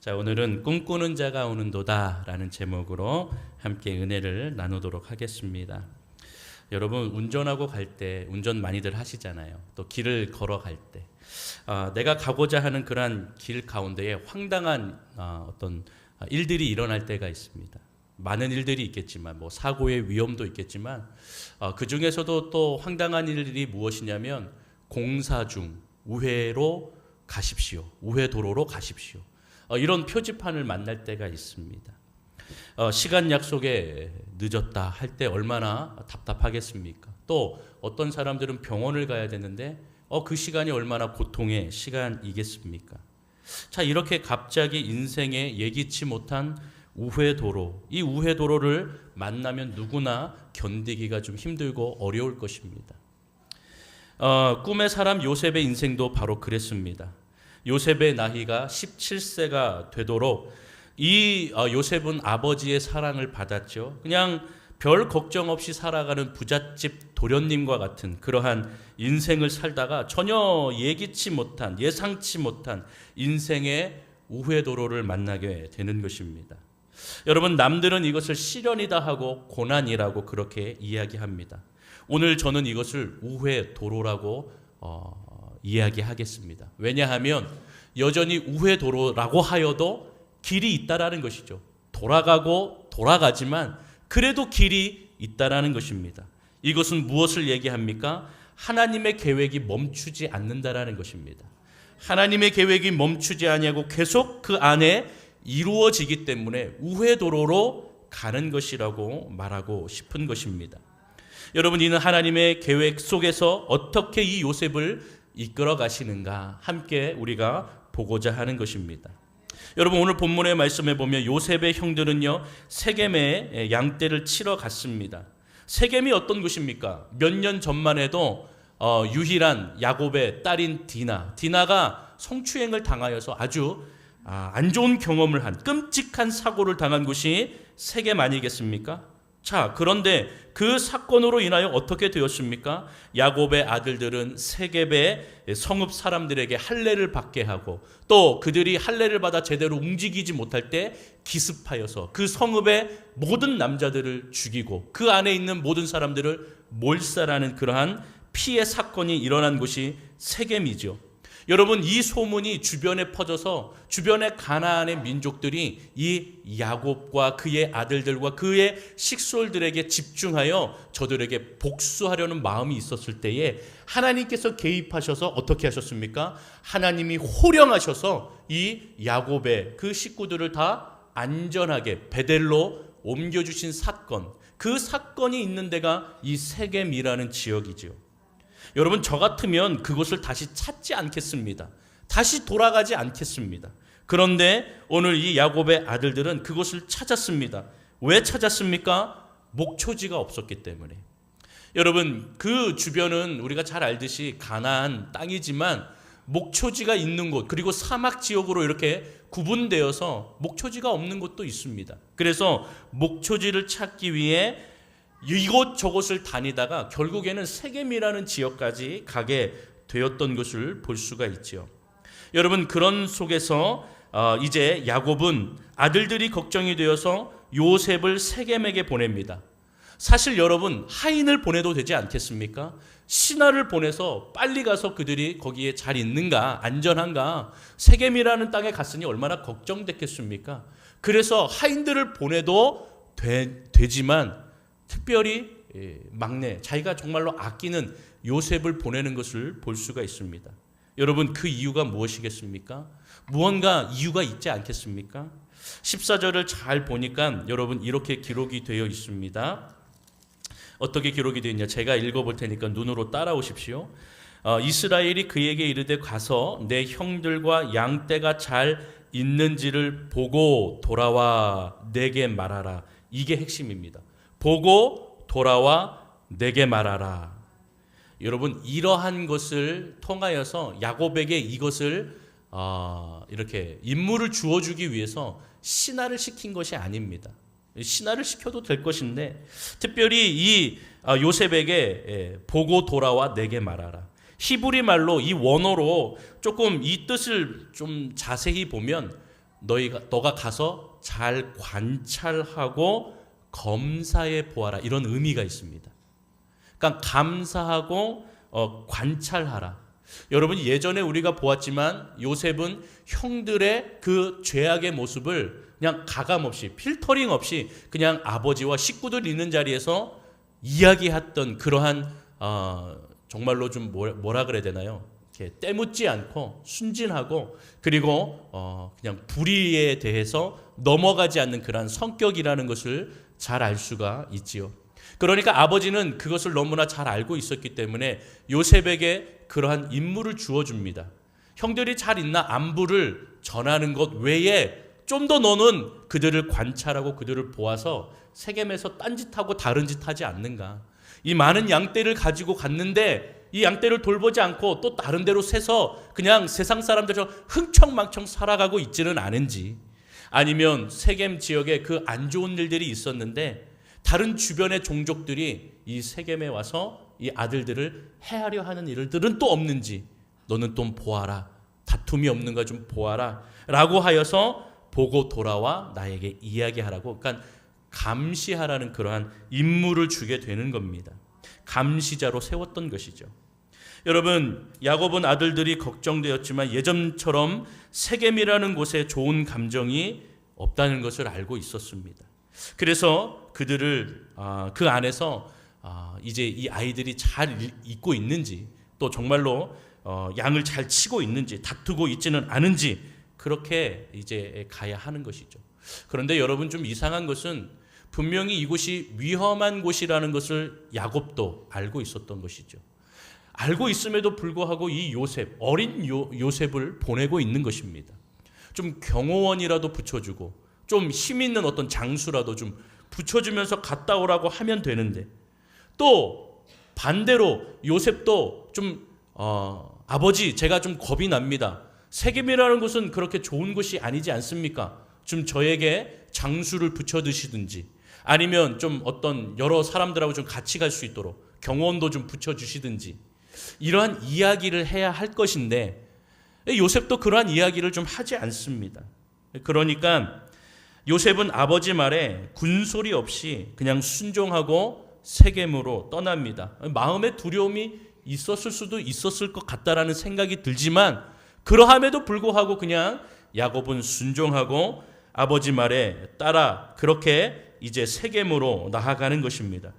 자, 오늘은 꿈꾸는 자가 오는도다라는 제목으로 함께 은혜를 나누도록 하겠습니다. 여러분 운전하고 갈 때 운전 많이들 하시잖아요. 또 길을 걸어갈 때 아, 내가 가고자 하는 그러한 길 가운데에 황당한 아, 어떤 일들이 일어날 때가 있습니다. 많은 일들이 있겠지만 뭐 사고의 위험도 있겠지만 아, 그 중에서도 또 황당한 일이 무엇이냐면 공사 중 우회로 가십시오. 우회 도로로 가십시오. 어, 이런 표지판을 만날 때가 있습니다. 어, 시간 약속에 늦었다 할 때 얼마나 답답하겠습니까? 또 어떤 사람들은 병원을 가야 되는데 어, 그 시간이 얼마나 고통의 시간이겠습니까? 자, 이렇게 갑자기 인생에 예기치 못한 우회 도로, 이 우회 도로를 만나면 누구나 견디기가 좀 힘들고 어려울 것입니다. 어, 꿈의 사람 요셉의 인생도 바로 그랬습니다. 요셉의 나이가 17세가 되도록 이 어, 요셉은 아버지의 사랑을 받았죠. 그냥 별 걱정 없이 살아가는 부잣집 도련님과 같은 그러한 인생을 살다가 전혀 예기치 못한 예상치 못한 인생의 우회 도로를 만나게 되는 것입니다. 여러분 남들은 이것을 시련이다 하고 고난이라고 그렇게 이야기합니다. 오늘 저는 이것을 우회 도로라고 어, 이야기하겠습니다. 왜냐하면 여전히 우회 도로라고 하여도 길이 있다라는 것이죠. 돌아가고 돌아가지만 그래도 길이 있다라는 것입니다. 이것은 무엇을 얘기합니까? 하나님의 계획이 멈추지 않는다라는 것입니다. 하나님의 계획이 멈추지 아니하고 계속 그 안에 이루어지기 때문에 우회 도로로 가는 것이라고 말하고 싶은 것입니다. 여러분 이는 하나님의 계획 속에서 어떻게 이 요셉을 이끌어 가시는가 함께 우리가 보고자 하는 것입니다. 여러분 오늘 본문의 말씀에 보면 요셉의 형들은요 세겜에 양떼를 치러 갔습니다. 세겜이 어떤 곳입니까? 몇 년 전만 해도 어, 유일한 야곱의 딸인 디나, 디나가 성추행을 당하여서 아주 아, 안 좋은 경험을 한 끔찍한 사고를 당한 곳이 세겜 아니겠습니까? 자, 그런데 그 사건으로 인하여 어떻게 되었습니까? 야곱의 아들들은 세겜의 성읍 사람들에게 할례를 받게 하고 또 그들이 할례를 받아 제대로 움직이지 못할 때 기습하여서 그 성읍의 모든 남자들을 죽이고 그 안에 있는 모든 사람들을 몰살하는 그러한 피해 사건이 일어난 곳이 세겜이죠. 여러분 이 소문이 주변에 퍼져서 주변의 가나안의 민족들이 이 야곱과 그의 아들들과 그의 식솔들에게 집중하여 저들에게 복수하려는 마음이 있었을 때에 하나님께서 개입하셔서 어떻게 하셨습니까? 하나님이 호령하셔서 이 야곱의 그 식구들을 다 안전하게 베델로 옮겨 주신 사건. 그 사건이 있는 데가 이 세겜이라는 지역이지요. 여러분 저 같으면 그곳을 다시 찾지 않겠습니다. 다시 돌아가지 않겠습니다. 그런데 오늘 이 야곱의 아들들은 그곳을 찾았습니다. 왜 찾았습니까? 목초지가 없었기 때문에. 여러분 그 주변은 우리가 잘 알듯이 가나안 땅이지만 목초지가 있는 곳 그리고 사막 지역으로 이렇게 구분되어서 목초지가 없는 곳도 있습니다. 그래서 목초지를 찾기 위해 이곳 저곳을 다니다가 결국에는 세겜이라는 지역까지 가게 되었던 것을 볼 수가 있죠. 여러분 그런 속에서 어, 이제 야곱은 아들들이 걱정이 되어서 요셉을 세겜에게 보냅니다. 사실 여러분 하인을 보내도 되지 않겠습니까? 신하를 보내서 빨리 가서 그들이 거기에 잘 있는가 안전한가 세겜이라는 땅에 갔으니 얼마나 걱정됐겠습니까? 그래서 하인들을 보내도 되, 되지만 특별히 예, 막내 자기가 정말로 아끼는 요셉을 보내는 것을 볼 수가 있습니다. 여러분 그 이유가 무엇이겠습니까? 무언가 이유가 있지 않겠습니까? 14절을 잘 보니까 여러분 이렇게 기록이 되어 있습니다. 어떻게 기록이 되어 있냐? 제가 읽어 볼 테니까 눈으로 따라오십시오. 어, 이스라엘이 그에게 이르되 가서 내 형들과 양떼가 잘 있는지를 보고 돌아와 내게 말하라. 이게 핵심입니다. 보고 돌아와 내게 말하라. 여러분 이러한 것을 통하여서 야곱에게 이것을 어, 이렇게 임무를 주어주기 위해서 신하를 시킨 것이 아닙니다. 신하를 시켜도 될 것인데 특별히 이 아, 요셉에게 예, 보고 돌아와 내게 말하라. 히브리 말로 이 원어로 조금 이 뜻을 좀 자세히 보면 너희가 너가 가서 잘 관찰하고 검사해 보아라 이런 의미가 있습니다. 그러니까 감사하고 어, 관찰하라. 여러분 예전에 우리가 보았지만 요셉은 형들의 그 죄악의 모습을 그냥 가감 없이 필터링 없이 그냥 아버지와 식구들 있는 자리에서 이야기했던 그러한 어, 정말로 좀 뭐- 뭐라 그래야 되나요? 이렇게 때묻지 않고 순진하고 그리고 어, 그냥 불의에 대해서 넘어가지 않는 그러한 성격이라는 것을 잘 알 수가 있지요. 그러니까 아버지는 그것을 너무나 잘 알고 있었기 때문에 요셉에게 그러한 임무를 주어 줍니다. 형들이 잘 있나 안부를 전하는 것 외에 좀 더 너는 그들을 관찰하고 그들을 보아서 세겜에서 딴짓하고 다른 짓 하지 않는가. 이 많은 양떼를 가지고 갔는데 이 양떼를 돌보지 않고 또 다른 데로 새서 그냥 세상 사람들처럼 흥청망청 살아가고 있지는 않은지 아니면 세겜 지역에 그 안 좋은 일들이 있었는데 다른 주변의 종족들이 이 세겜에 와서 이 아들들을 해하려 하는 일들은 또 없는지 너는 좀 보아라 다툼이 없는가 좀 보아라 라고 하여서 보고 돌아와 나에게 이야기하라고 그러니까 감시하라는 그러한 임무를 주게 되는 겁니다. 감시자로 세웠던 것이죠. 여러분 야곱은 아들들이 걱정되었지만 예전처럼 세겜이라는 곳에 좋은 감정이 없다는 것을 알고 있었습니다. 그래서 그들을 아, 그 안에서 아, 이제 이 아이들이 잘 일- 있고 있는지 또 정말로 어, 양을 잘 치고 있는지 다투고 있지는 않은지 그렇게 이제 가야 하는 것이죠. 그런데 여러분 좀 이상한 것은 분명히 이곳이 위험한 곳이라는 것을 야곱도 알고 있었던 것이죠. 알고 있음에도 불구하고 이 요셉 어린 요, 요셉을 보내고 있는 것입니다. 좀 경호원이라도 붙여주고 좀 힘 있는 어떤 장수라도 좀 붙여주면서 갔다 오라고 하면 되는데 또 반대로 요셉도 좀 어, 아버지 제가 좀 겁이 납니다. 세겜이라는 곳은 그렇게 좋은 곳이 아니지 않습니까? 좀 저에게 장수를 붙여 드시든지 아니면 좀 어떤 여러 사람들하고 좀 같이 갈 수 있도록 경호원도 좀 붙여 주시든지 이러한 이야기를 해야 할 것인데 요셉도 그러한 이야기를 좀 하지 않습니다. 그러니까 요셉은 아버지 말에 군소리 없이 그냥 순종하고 세겜으로 떠납니다. 마음의 두려움이 있었을 수도 있었을 것 같다라는 생각이 들지만 그러함에도 불구하고 그냥 야곱은 순종하고 아버지 말에 따라 그렇게 이제 세겜으로 나아가는 것입니다.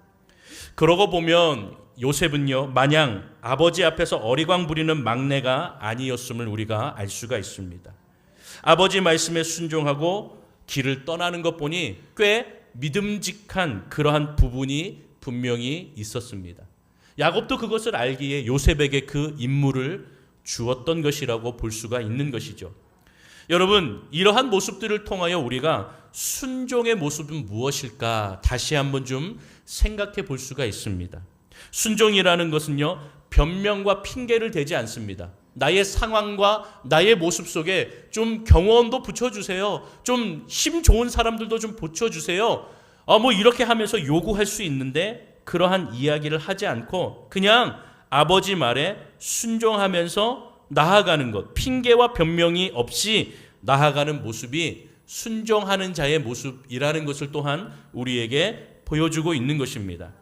그러고 보면 요셉은요 마냥 아버지 앞에서 어리광 부리는 막내가 아니었음을 우리가 알 수가 있습니다. 아버지 말씀에 순종하고 길을 떠나는 것 보니 꽤 믿음직한 그러한 부분이 분명히 있었습니다. 야곱도 그것을 알기에 요셉에게 그 임무를 주었던 것이라고 볼 수가 있는 것이죠. 여러분, 이러한 모습들을 통하여 우리가 순종의 모습은 무엇일까 다시 한번 좀 생각해 볼 수가 있습니다. 순종이라는 것은요, 변명과 핑계를 대지 않습니다. 나의 상황과 나의 모습 속에 좀 경원도 붙여주세요. 좀 힘 좋은 사람들도 좀 붙여주세요. 아, 뭐 이렇게 하면서 요구할 수 있는데 그러한 이야기를 하지 않고 그냥 아버지 말에 순종하면서 나아가는 것, 핑계와 변명이 없이 나아가는 모습이 순종하는 자의 모습이라는 것을 또한 우리에게 보여주고 있는 것입니다.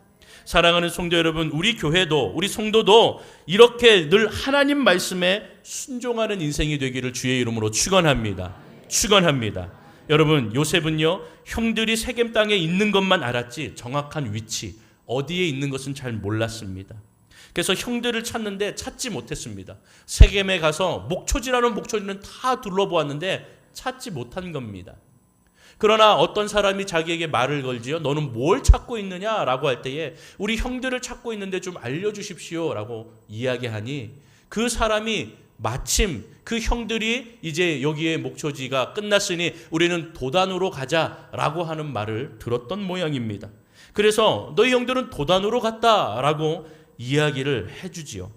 사랑하는 성도 여러분, 우리 교회도 우리 성도도 이렇게 늘 하나님 말씀에 순종하는 인생이 되기를 주의 이름으로 축원합니다. 축원합니다. 여러분, 요셉은요. 형들이 세겜 땅에 있는 것만 알았지 정확한 위치 어디에 있는 것은 잘 몰랐습니다. 그래서 형들을 찾는데 찾지 못했습니다. 세겜에 가서 목초지라는 목초지는 다 둘러보았는데 찾지 못한 겁니다. 그러나 어떤 사람이 자기에게 말을 걸지요. 너는 뭘 찾고 있느냐라고 할 때에 우리 형들을 찾고 있는데 좀 알려주십시오라고 이야기하니 그 사람이 마침 그 형들이 이제 여기에 목초지가 끝났으니 우리는 도단으로 가자라고 하는 말을 들었던 모양입니다. 그래서 너희 형들은 도단으로 갔다라고 이야기를 해주지요.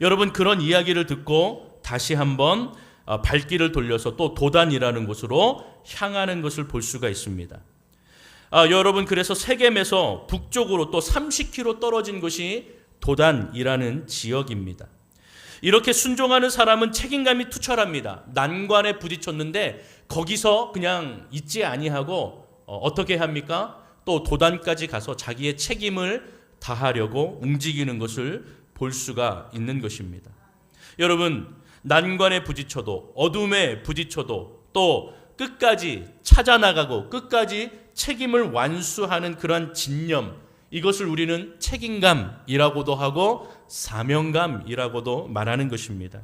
여러분 그런 이야기를 듣고 다시 한번 어, 발길을 돌려서 또 도단이라는 곳으로 향하는 것을 볼 수가 있습니다. 아, 여러분 그래서 세겜에서 북쪽으로 또 30km 떨어진 곳이 도단이라는 지역입니다. 이렇게 순종하는 사람은 책임감이 투철합니다. 난관에 부딪혔는데 거기서 그냥 있지 아니하고 어, 어떻게 합니까? 또 도단까지 가서 자기의 책임을 다하려고 움직이는 것을 볼 수가 있는 것입니다. 여러분 난관에 부딪혀도 어둠에 부딪혀도 또 끝까지 찾아나가고 끝까지 책임을 완수하는 그러한 진념 이것을 우리는 책임감이라고도 하고 사명감이라고도 말하는 것입니다.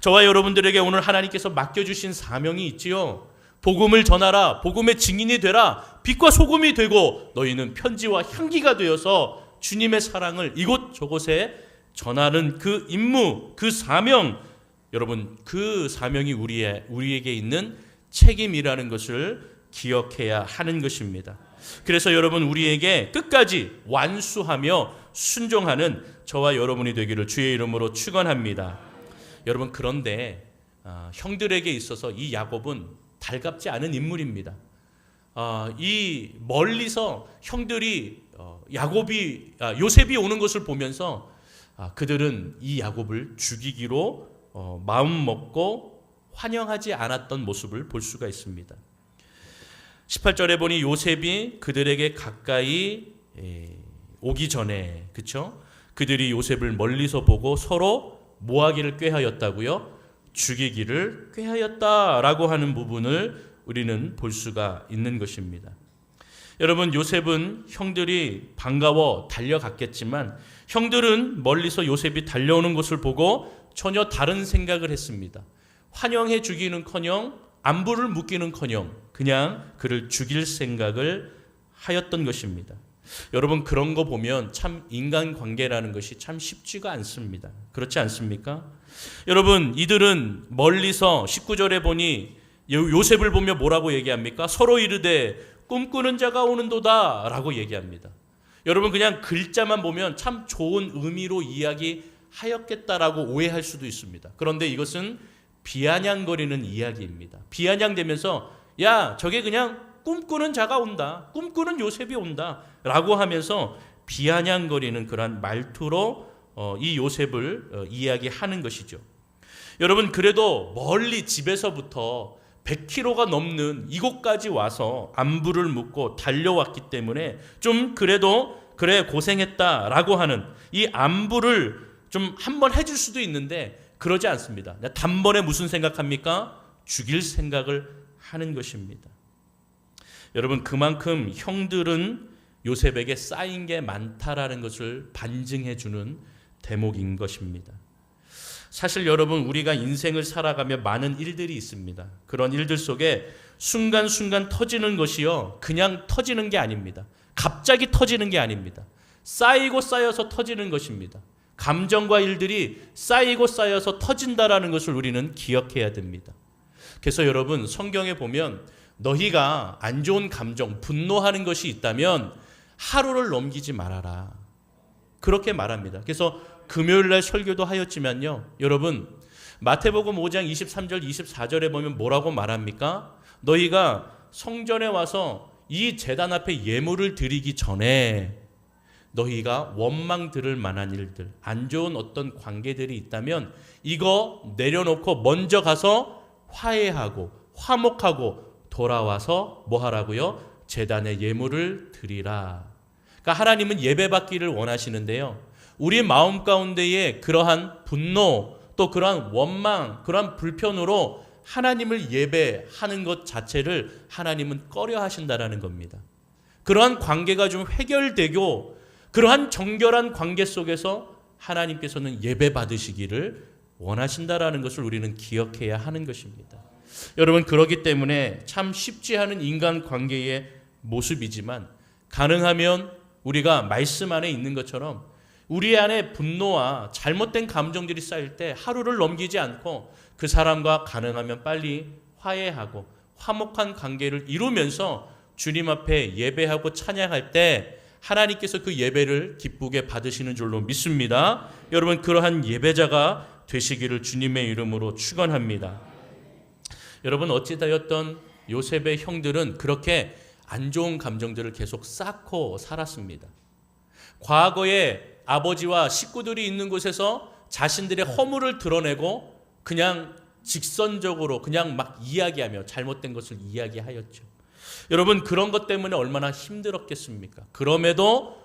저와 여러분들에게 오늘 하나님께서 맡겨주신 사명이 있지요. 복음을 전하라, 복음의 증인이 되라, 빛과 소금이 되고 너희는 편지와 향기가 되어서 주님의 사랑을 이곳 저곳에 전하는 그 임무, 그 사명, 여러분 그 사명이 우리의 우리에게 있는 책임이라는 것을 기억해야 하는 것입니다. 그래서 여러분 우리에게 끝까지 완수하며 순종하는 저와 여러분이 되기를 주의 이름으로 축원합니다. 여러분 그런데 아, 형들에게 있어서 이 야곱은 달갑지 않은 인물입니다. 아, 이 멀리서 형들이 어, 야곱이 아, 요셉이 오는 것을 보면서 아, 그들은 이 야곱을 죽이기로 어, 마음 먹고 환영하지 않았던 모습을 볼 수가 있습니다. 18절에 보니 요셉이 그들에게 가까이 에, 오기 전에 그쵸? 그들이 요셉을 멀리서 보고 서로 모하기를 꾀하였다고요? 죽이기를 꾀하였다라고 하는 부분을 우리는 볼 수가 있는 것입니다. 여러분 요셉은 형들이 반가워 달려갔겠지만 형들은 멀리서 요셉이 달려오는 것을 보고 전혀 다른 생각을 했습니다. 환영해 주기는커녕 안부를 묻기는커녕 그냥 그를 죽일 생각을 하였던 것입니다. 여러분 그런 거 보면 참 인간 관계라는 것이 참 쉽지가 않습니다. 그렇지 않습니까? 여러분 이들은 멀리서 19절에 보니 요셉을 보며 뭐라고 얘기합니까? 서로 이르되 꿈꾸는 자가 오는도다라고 얘기합니다. 여러분 그냥 글자만 보면 참 좋은 의미로 이야기 하였겠다라고 오해할 수도 있습니다. 그런데 이것은 비아냥거리는 이야기입니다. 비아냥되면서 야 저게 그냥 꿈꾸는 자가 온다. 꿈꾸는 요셉이 온다. 라고 하면서 비아냥거리는 그러한 말투로 어, 이 요셉을 어, 이야기하는 것이죠. 여러분 그래도 멀리 집에서부터 100km가 넘는 이곳까지 와서 안부를 묻고 달려왔기 때문에 좀 그래도 그래 고생했다라고 하는 이 안부를 좀 한번 해줄 수도 있는데 그러지 않습니다. 단번에 무슨 생각합니까? 죽일 생각을 하는 것입니다. 여러분 그만큼 형들은 요셉에게 쌓인 게 많다라는 것을 반증해 주는 대목인 것입니다. 사실 여러분 우리가 인생을 살아가며 많은 일들이 있습니다. 그런 일들 속에 순간순간 터지는 것이요 그냥 터지는 게 아닙니다. 갑자기 터지는 게 아닙니다. 쌓이고 쌓여서 터지는 것입니다. 감정과 일들이 쌓이고 쌓여서 터진다라는 것을 우리는 기억해야 됩니다. 그래서 여러분 성경에 보면 너희가 안 좋은 감정, 분노하는 것이 있다면 하루를 넘기지 말아라. 그렇게 말합니다. 그래서 금요일 날 설교도 하였지만요. 여러분, 마태복음 5장 23절 24절에 보면 뭐라고 말합니까? 너희가 성전에 와서 이 제단 앞에 예물을 드리기 전에 너희가 원망 들을 만한 일들, 안 좋은 어떤 관계들이 있다면 이거 내려놓고 먼저 가서 화해하고 화목하고 돌아와서 뭐 하라고요? 재단에 예물을 드리라. 그러니까 하나님은 예배받기를 원하시는데요. 우리 마음 가운데에 그러한 분노 또 그러한 원망, 그러한 불편으로 하나님을 예배하는 것 자체를 하나님은 꺼려 하신다라는 겁니다. 그러한 관계가 좀 해결되고 그러한 정결한 관계 속에서 하나님께서는 예배 받으시기를 원하신다라는 것을 우리는 기억해야 하는 것입니다. 여러분 그러기 때문에 참 쉽지 않은 인간 관계의 모습이지만 가능하면 우리가 말씀 안에 있는 것처럼 우리 안에 분노와 잘못된 감정들이 쌓일 때 하루를 넘기지 않고 그 사람과 가능하면 빨리 화해하고 화목한 관계를 이루면서 주님 앞에 예배하고 찬양할 때 하나님께서 그 예배를 기쁘게 받으시는 줄로 믿습니다. 여러분 그러한 예배자가 되시기를 주님의 이름으로 축원합니다. 여러분 어찌되었던 요셉의 형들은 그렇게 안 좋은 감정들을 계속 쌓고 살았습니다. 과거에 아버지와 식구들이 있는 곳에서 자신들의 허물을 드러내고 그냥 직선적으로 그냥 막 이야기하며 잘못된 것을 이야기하였죠. 여러분 그런 것 때문에 얼마나 힘들었겠습니까? 그럼에도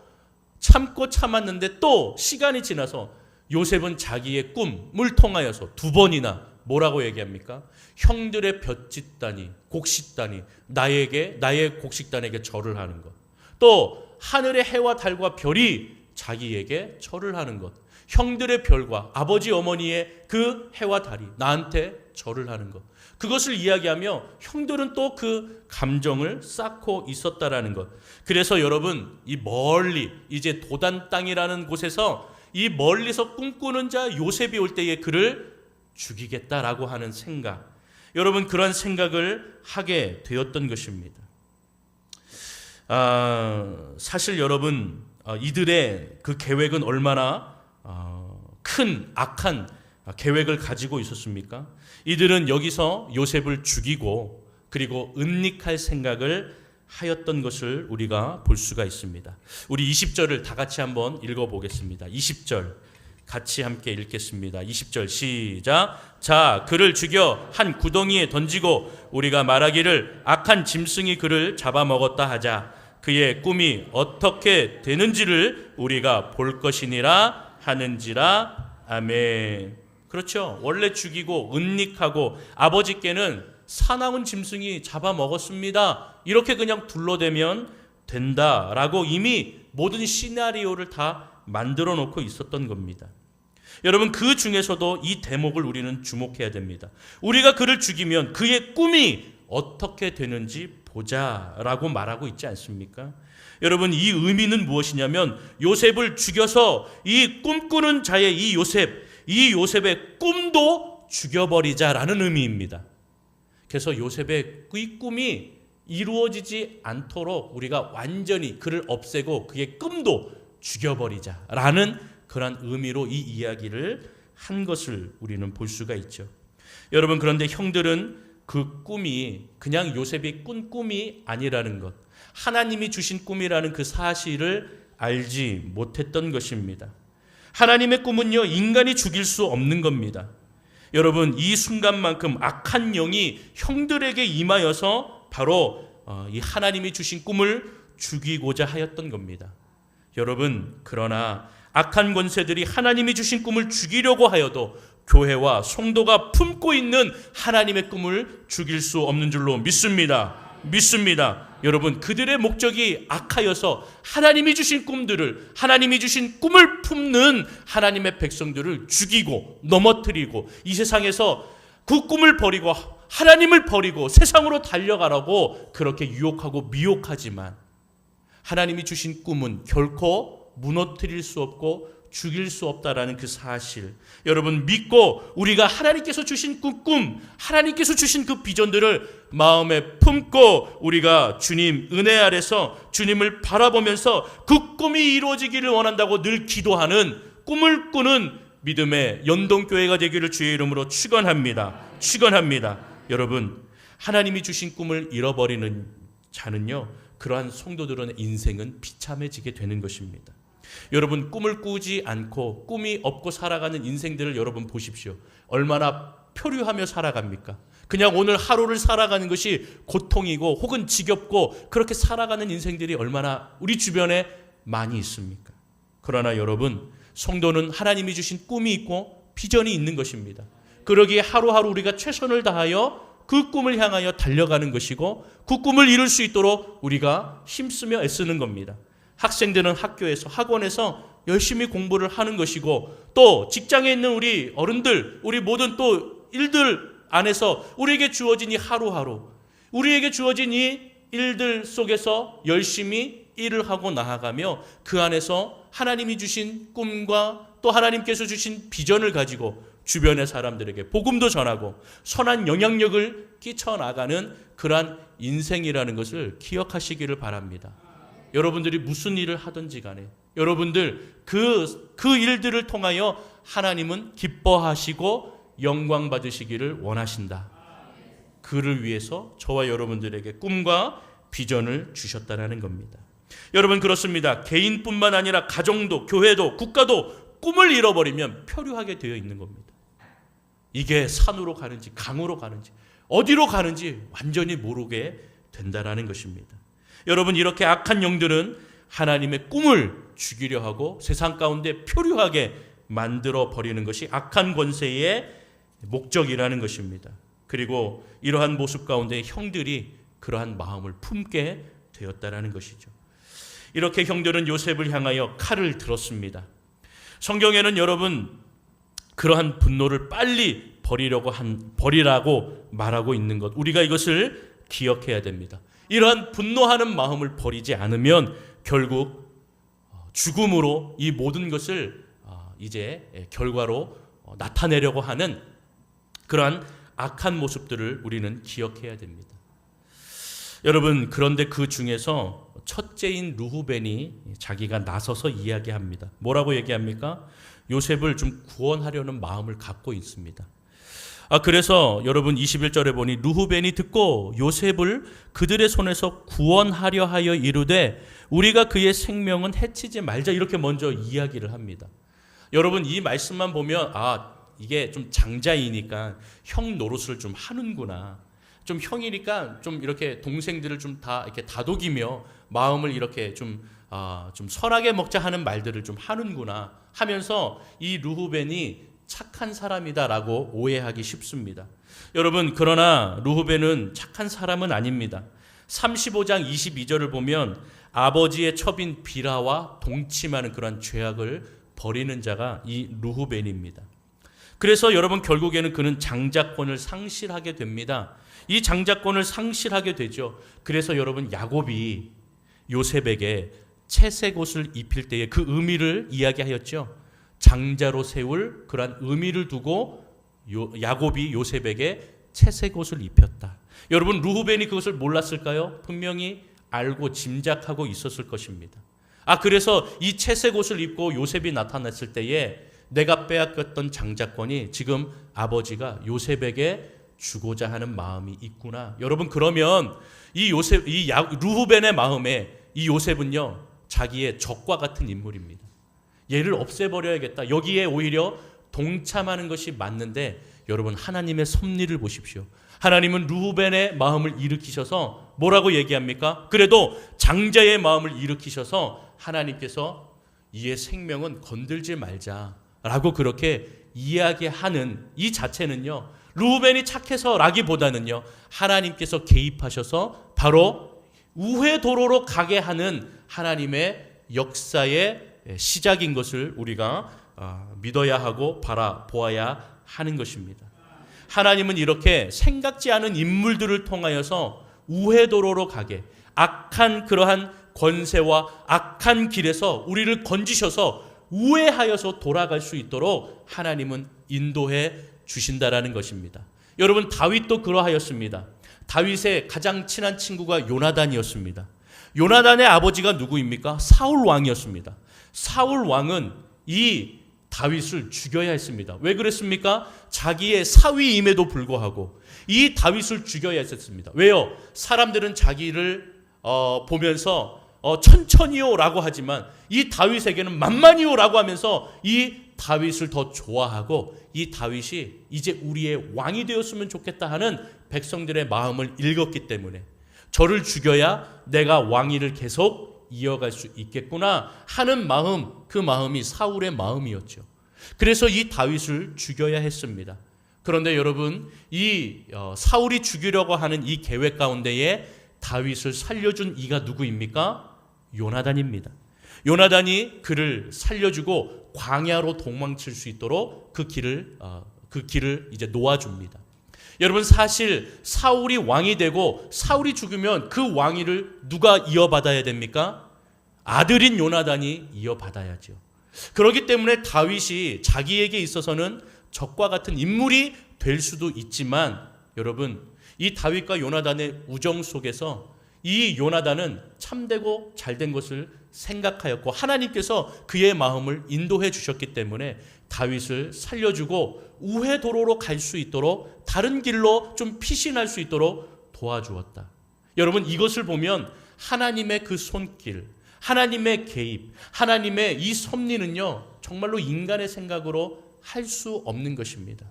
참고 참았는데 또 시간이 지나서 요셉은 자기의 꿈을 통하여서 두 번이나 뭐라고 얘기합니까? 형들의 볕짓다니 곡식다니 나에게 나의 곡식단에게 절을 하는 것. 또 하늘의 해와 달과 별이 자기에게 절을 하는 것. 형들의 별과 아버지 어머니의 그 해와 달이 나한테 절을 하는 것. 그것을 이야기하며 형들은 또 그 감정을 쌓고 있었다라는 것. 그래서 여러분 이 멀리 이제 도단 땅이라는 곳에서 이 멀리서 꿈꾸는 자 요셉이 올 때에 그를 죽이겠다라고 하는 생각. 여러분 그런 생각을 하게 되었던 것입니다. 아, 사실 여러분 어, 이들의 그 계획은 얼마나 어, 큰 악한 계획을 가지고 있었습니까? 이들은 여기서 요셉을 죽이고 그리고 은닉할 생각을 하였던 것을 우리가 볼 수가 있습니다. 우리 20절을 다 같이 한번 읽어 보겠습니다. 20절 같이 함께 읽겠습니다. 20절 시작. 자, 그를 죽여 한 구덩이에 던지고 우리가 말하기를 악한 짐승이 그를 잡아먹었다 하자. 그의 꿈이 어떻게 되는지를 우리가 볼 것이니라 하는지라. 아멘. 그렇죠. 원래 죽이고 은닉하고 아버지께는 사나운 짐승이 잡아먹었습니다. 이렇게 그냥 둘러대면 된다라고 이미 모든 시나리오를 다 만들어 놓고 있었던 겁니다. 여러분 그 중에서도 이 대목을 우리는 주목해야 됩니다. 우리가 그를 죽이면 그의 꿈이 어떻게 되는지 보자라고 말하고 있지 않습니까? 여러분 이 의미는 무엇이냐면 요셉을 죽여서 이 꿈꾸는 자의 이 요셉, 이 요셉의 꿈도 죽여버리자라는 의미입니다. 그래서 요셉의 이 꿈이 이루어지지 않도록 우리가 완전히 그를 없애고 그의 꿈도 죽여버리자라는 그러한 의미로 이 이야기를 한 것을 우리는 볼 수가 있죠. 여러분 그런데 형들은 그 꿈이 그냥 요셉이 꾼 꿈이 아니라는 것, 하나님이 주신 꿈이라는 그 사실을 알지 못했던 것입니다. 하나님의 꿈은요 인간이 죽일 수 없는 겁니다. 여러분 이 순간만큼 악한 영이 형들에게 임하여서 바로 어, 이 하나님이 주신 꿈을 죽이고자 하였던 겁니다. 여러분 그러나 악한 권세들이 하나님이 주신 꿈을 죽이려고 하여도 교회와 성도가 품고 있는 하나님의 꿈을 죽일 수 없는 줄로 믿습니다. 믿습니다. 여러분 그들의 목적이 악하여서 하나님이 주신 꿈들을 하나님이 주신 꿈을 품는 하나님의 백성들을 죽이고 넘어뜨리고 이 세상에서 그 꿈을 버리고 하나님을 버리고 세상으로 달려가라고 그렇게 유혹하고 미혹하지만 하나님이 주신 꿈은 결코 무너뜨릴 수 없고 죽일 수 없다라는 그 사실. 여러분 믿고 우리가 하나님께서 주신 그 꿈, 하나님께서 주신 그 비전들을 마음에 품고 우리가 주님 은혜 아래서 주님을 바라보면서 그 꿈이 이루어지기를 원한다고 늘 기도하는 꿈을 꾸는 믿음의 연동교회가 되기를 주의 이름으로 축원합니다. 축원합니다. 여러분 하나님이 주신 꿈을 잃어버리는 자는요 그러한 성도들의 인생은 비참해지게 되는 것입니다. 여러분 꿈을 꾸지 않고 꿈이 없고 살아가는 인생들을 여러분 보십시오. 얼마나 표류하며 살아갑니까? 그냥 오늘 하루를 살아가는 것이 고통이고 혹은 지겹고 그렇게 살아가는 인생들이 얼마나 우리 주변에 많이 있습니까? 그러나 여러분 성도는 하나님이 주신 꿈이 있고 비전이 있는 것입니다. 그러기에 하루하루 우리가 최선을 다하여 그 꿈을 향하여 달려가는 것이고 그 꿈을 이룰 수 있도록 우리가 힘쓰며 애쓰는 겁니다. 학생들은 학교에서 학원에서 열심히 공부를 하는 것이고 또 직장에 있는 우리 어른들 우리 모든 또 일들 안에서 우리에게 주어진 이 하루하루 우리에게 주어진 이 일들 속에서 열심히 일을 하고 나아가며 그 안에서 하나님이 주신 꿈과 또 하나님께서 주신 비전을 가지고 주변의 사람들에게 복음도 전하고 선한 영향력을 끼쳐 나가는 그러한 인생이라는 것을 기억하시기를 바랍니다. 여러분들이 무슨 일을 하든지 간에 여러분들 그, 그 일들을 통하여 하나님은 기뻐하시고 영광 받으시기를 원하신다. 그를 위해서 저와 여러분들에게 꿈과 비전을 주셨다라는 겁니다. 여러분 그렇습니다. 개인뿐만 아니라 가정도 교회도 국가도 꿈을 잃어버리면 표류하게 되어 있는 겁니다. 이게 산으로 가는지 강으로 가는지 어디로 가는지 완전히 모르게 된다라는 것입니다. 여러분 이렇게 악한 영들은 하나님의 꿈을 죽이려 하고 세상 가운데 표류하게 만들어 버리는 것이 악한 권세의 목적이라는 것입니다. 그리고 이러한 모습 가운데 형들이 그러한 마음을 품게 되었다라는 것이죠. 이렇게 형들은 요셉을 향하여 칼을 들었습니다. 성경에는 여러분 그러한 분노를 빨리 버리려고 한 버리라고 말하고 있는 것 우리가 이것을 기억해야 됩니다. 이러한 분노하는 마음을 버리지 않으면 결국 죽음으로 이 모든 것을 어, 이제 결과로 어, 나타내려고 하는 그러한 악한 모습들을 우리는 기억해야 됩니다. 여러분 그런데 그 중에서 첫째인 루후벤이 자기가 나서서 이야기합니다. 뭐라고 얘기합니까? 요셉을 좀 구원하려는 마음을 갖고 있습니다. 아 그래서 여러분 21절에 보니 루후벤이 듣고 요셉을 그들의 손에서 구원하려 하여 이르되 우리가 그의 생명은 해치지 말자 이렇게 먼저 이야기를 합니다. 여러분 이 말씀만 보면 아 이게 좀 장자이니까 형 노릇을 좀 하는구나. 좀 형이니까 좀 이렇게 동생들을 좀 다 이렇게 다독이며 마음을 이렇게 좀, 아, 좀 선하게 먹자 하는 말들을 좀 하는구나 하면서 이 루후벤이 착한 사람이다라고 오해하기 쉽습니다. 여러분, 그러나 루후벤은 착한 사람은 아닙니다. 35장 22절을 보면 아버지의 첩인 비라와 동침하는 그러한 죄악을 버리는 자가 이 루후벤입니다. 그래서 여러분 결국에는 그는 장자권을 상실하게 됩니다. 이 장자권을 상실하게 되죠. 그래서 여러분 야곱이 요셉에게 채색 옷을 입힐 때의 그 의미를 이야기하였죠. 장자로 세울 그러한 의미를 두고 요, 야곱이 요셉에게 채색 옷을 입혔다. 여러분 루후벤이 그것을 몰랐을까요? 분명히 알고 짐작하고 있었을 것입니다. 아 그래서 이 채색 옷을 입고 요셉이 나타났을 때에 내가 빼앗겼던 장자권이 지금 아버지가 요셉에게 주고자 하는 마음이 있구나. 여러분 그러면 이 요셉 이 야, 루후벤의 마음에 이 요셉은요 자기의 적과 같은 인물입니다. 얘를 없애버려야겠다. 여기에 오히려 동참하는 것이 맞는데 여러분 하나님의 섭리를 보십시오. 하나님은 루벤의 마음을 일으키셔서 뭐라고 얘기합니까? 그래도 장자의 마음을 일으키셔서 하나님께서 이의 생명은 건들지 말자라고 그렇게 이야기하는 이 자체는요. 루벤이 착해서라기보다는요. 하나님께서 개입하셔서 바로 우회 도로로 가게 하는 하나님의 역사의 시작인 것을 우리가 믿어야 하고 바라보아야 하는 것입니다. 하나님은 이렇게 생각지 않은 인물들을 통하여서 우회도로로 가게 악한 그러한 권세와 악한 길에서 우리를 건지셔서 우회하여서 돌아갈 수 있도록 하나님은 인도해 주신다라는 것입니다. 여러분 다윗도 그러하였습니다. 다윗의 가장 친한 친구가 요나단이었습니다. 요나단의 아버지가 누구입니까? 사울 왕이었습니다. 사울 왕은 이 다윗을 죽여야 했습니다. 왜 그랬습니까? 자기의 사위임에도 불구하고 이 다윗을 죽여야 했습니다. 왜요? 사람들은 자기를 어, 보면서 어, 천천히요라고 하지만 이 다윗에게는 만만히요라고 하면서 이 다윗을 더 좋아하고 이 다윗이 이제 우리의 왕이 되었으면 좋겠다 하는 백성들의 마음을 읽었기 때문에 저를 죽여야 내가 왕위를 계속 이어갈 수 있겠구나 하는 마음, 그 마음이 사울의 마음이었죠. 그래서 이 다윗을 죽여야 했습니다. 그런데 여러분, 이 어, 사울이 죽이려고 하는 이 계획 가운데에 다윗을 살려준 이가 누구입니까? 요나단입니다. 요나단이 그를 살려주고 광야로 도망칠 수 있도록 그 길을 어, 그 길을 이제 놓아줍니다. 여러분 사실 사울이 왕이 되고 사울이 죽으면 그 왕위를 누가 이어받아야 됩니까? 아들인 요나단이 이어받아야죠. 그렇기 때문에 다윗이 자기에게 있어서는 적과 같은 인물이 될 수도 있지만 여러분 이 다윗과 요나단의 우정 속에서 이 요나단은 참되고 잘된 것을 생각하였고 하나님께서 그의 마음을 인도해 주셨기 때문에 다윗을 살려주고 우회 도로로 갈 수 있도록 다른 길로 좀 피신할 수 있도록 도와주었다. 여러분 이것을 보면 하나님의 그 손길, 하나님의 개입, 하나님의 이 섭리는요, 정말로 인간의 생각으로 할 수 없는 것입니다.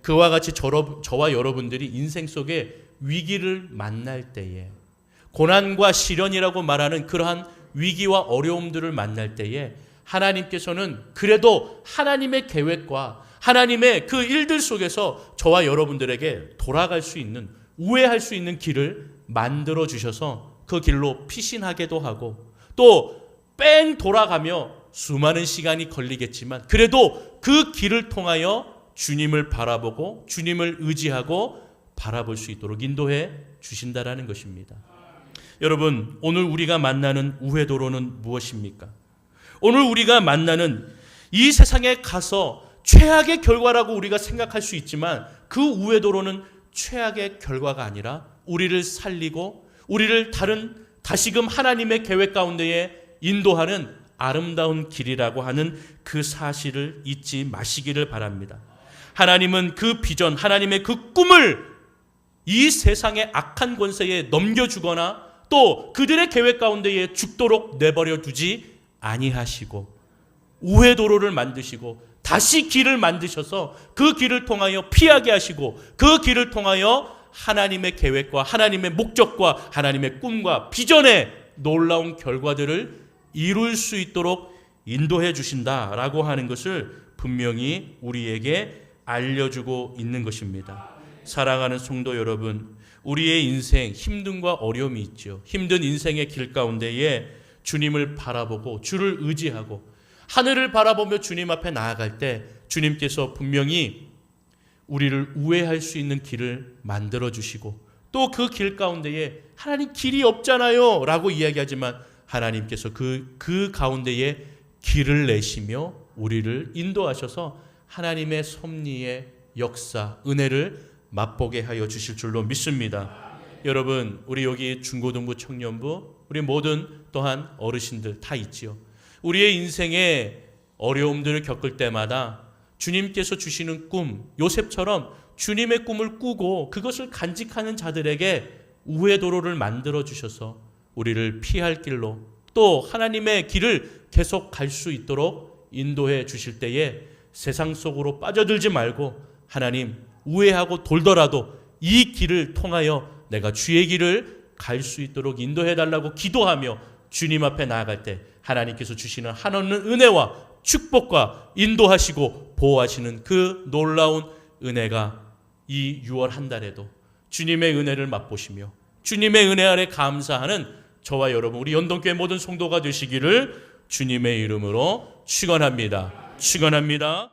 그와 같이 저와 여러분들이 인생 속에 위기를 만날 때에, 고난과 시련이라고 말하는 그러한 위기와 어려움들을 만날 때에, 하나님께서는 그래도 하나님의 계획과 하나님의 그 일들 속에서 저와 여러분들에게 돌아갈 수 있는, 우회할 수 있는 길을 만들어 주셔서 그 길로 피신하게도 하고 또 뺑 돌아가며 수많은 시간이 걸리겠지만 그래도 그 길을 통하여 주님을 바라보고 주님을 의지하고 바라볼 수 있도록 인도해 주신다라는 것입니다. 여러분, 오늘 우리가 만나는 우회도로는 무엇입니까? 오늘 우리가 만나는 이 세상에 가서 최악의 결과라고 우리가 생각할 수 있지만 그 우회도로는 최악의 결과가 아니라 우리를 살리고 우리를 다른 다시금 하나님의 계획 가운데에 인도하는 아름다운 길이라고 하는 그 사실을 잊지 마시기를 바랍니다. 하나님은 그 비전, 하나님의 그 꿈을 이 세상의 악한 권세에 넘겨주거나 또 그들의 계획 가운데에 죽도록 내버려 두지 아니하시고 우회 도로를 만드시고 다시 길을 만드셔서 그 길을 통하여 피하게 하시고 그 길을 통하여 하나님의 계획과 하나님의 목적과 하나님의 꿈과 비전의 놀라운 결과들을 이룰 수 있도록 인도해 주신다라고 하는 것을 분명히 우리에게 알려주고 있는 것입니다. 사랑하는 성도 여러분, 우리의 인생 힘듦과 어려움이 있죠. 힘든 인생의 길 가운데에 주님을 바라보고 주를 의지하고 하늘을 바라보며 주님 앞에 나아갈 때 주님께서 분명히 우리를 우회할 수 있는 길을 만들어 주시고 또 그 길 가운데에 하나님 길이 없잖아요 라고 이야기하지만 하나님께서 그, 그 가운데에 길을 내시며 우리를 인도하셔서 하나님의 섭리의 역사, 은혜를 맛보게 하여 주실 줄로 믿습니다. 여러분, 우리 여기 중고등부 청년부, 우리 모든 또한 어르신들 다 있지요. 우리의 인생에 어려움들을 겪을 때마다 주님께서 주시는 꿈, 요셉처럼 주님의 꿈을 꾸고 그것을 간직하는 자들에게 우회 도로를 만들어 주셔서 우리를 피할 길로 또 하나님의 길을 계속 갈 수 있도록 인도해 주실 때에 세상 속으로 빠져들지 말고 하나님 우회하고 돌더라도 이 길을 통하여 내가 주의 길을 갈 수 있도록 인도해 달라고 기도하며 주님 앞에 나아갈 때 하나님께서 주시는 한없는 은혜와 축복과 인도하시고 보호하시는 그 놀라운 은혜가 이 6월 한 달에도 주님의 은혜를 맛보시며 주님의 은혜 아래 감사하는 저와 여러분 우리 연동교회 모든 성도가 되시기를 주님의 이름으로 축원합니다. 축원합니다.